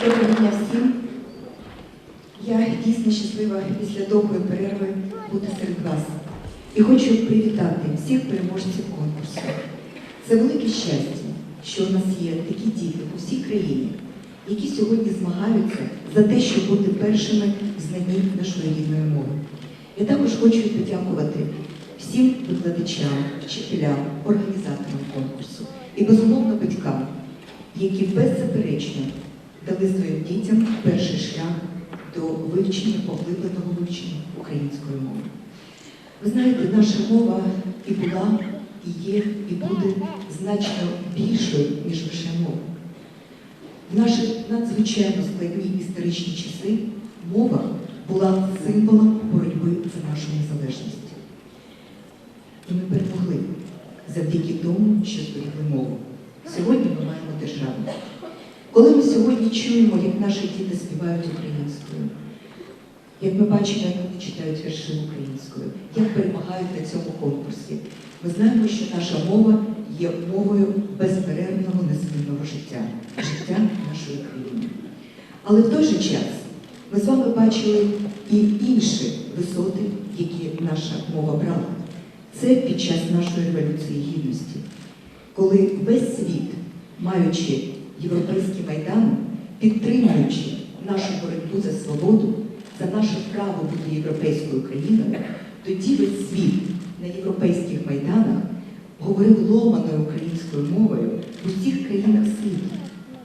всім. Я дійсно щаслива після довгої перерви бути серед вас. І хочу привітати всіх переможців конкурсу. Це велике щастя, що у нас є такі діти у всій країні, які сьогодні змагаються за те, щоб бути першими в знанні нашої рідної мови. Я також хочу подякувати всім викладачам, вчителям, організаторам конкурсу і, безумовно, батькам, які беззаперечно дали своїм дітям перший шлях до вивчення, поглибленого вивчення української мови. Ви знаєте, наша мова і була, і є, і буде значно більшою, ніж лише мова. В наші надзвичайно складні історичні часи мова була символом боротьби за нашу незалежність. І ми перемогли завдяки тому, що зберігли мову. Сьогодні ми маємо державу. Коли ми сьогодні чуємо, як наші діти співають українською, як ми бачимо, як вони читають вірші українською, як перемагають на цьому конкурсі, ми знаємо, що наша мова є мовою безперервного незмінного життя, життя нашої країни. Але в той же час ми з вами бачили і інші висоти, які наша мова брала. Це під час нашої революції гідності, коли весь світ, маючи європейський майдан, підтримуючи нашу боротьбу за свободу, за наше право бути європейською країною, тоді весь світ на європейських майданах говорив ломаною українською мовою в усіх країнах світу.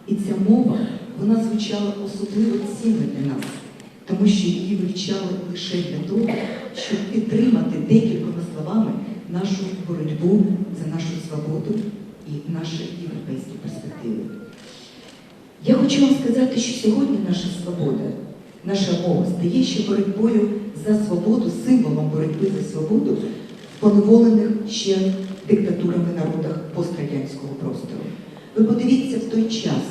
І ця мова, вона звучала особливо цінно для нас, тому що її вивчали лише для того, щоб підтримати декількома словами нашу боротьбу за нашу свободу і наші європейські перспективи. Я хочу вам сказати, що сьогодні наша свобода, наша мова стає ще боротьбою за свободу, символом боротьби за свободу в поневолених ще диктатурами народах пострадянського простору. Ви подивіться в той час,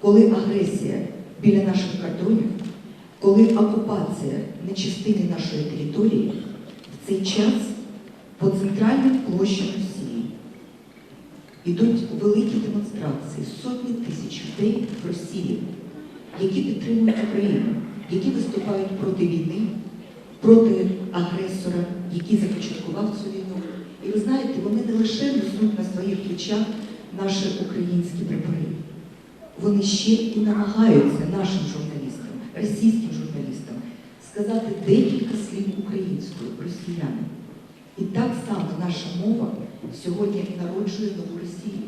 коли агресія біля наших кордонів, коли окупація на частині нашої території, в цей час по центральним площам йдуть великі демонстрації, сотні тисяч людей в Росії, які підтримують Україну, які виступають проти війни, проти агресора, який започаткував цю війну. І ви знаєте, вони не лише несуть на своїх плечах наші українські прапори, вони ще і намагаються нашим журналістам, російським журналістам сказати декілька слів українською, росіянам. І так само наша мова сьогодні народжує нову Росію.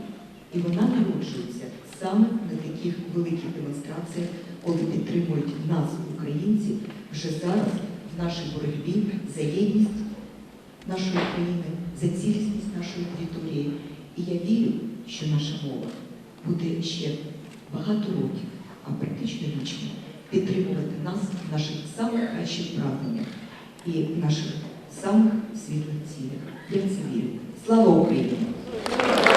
І вона народжується саме на таких великих демонстраціях, коли підтримують нас, українців, вже зараз в нашій боротьбі за єдність нашої країни, за цілісність нашої території. І я вірю, що наша мова буде ще багато років, а практично вічно підтримувати нас в наших самих кращих прагненнях і наших самих світлих цілях. Я в це вірю. Slalom Pino.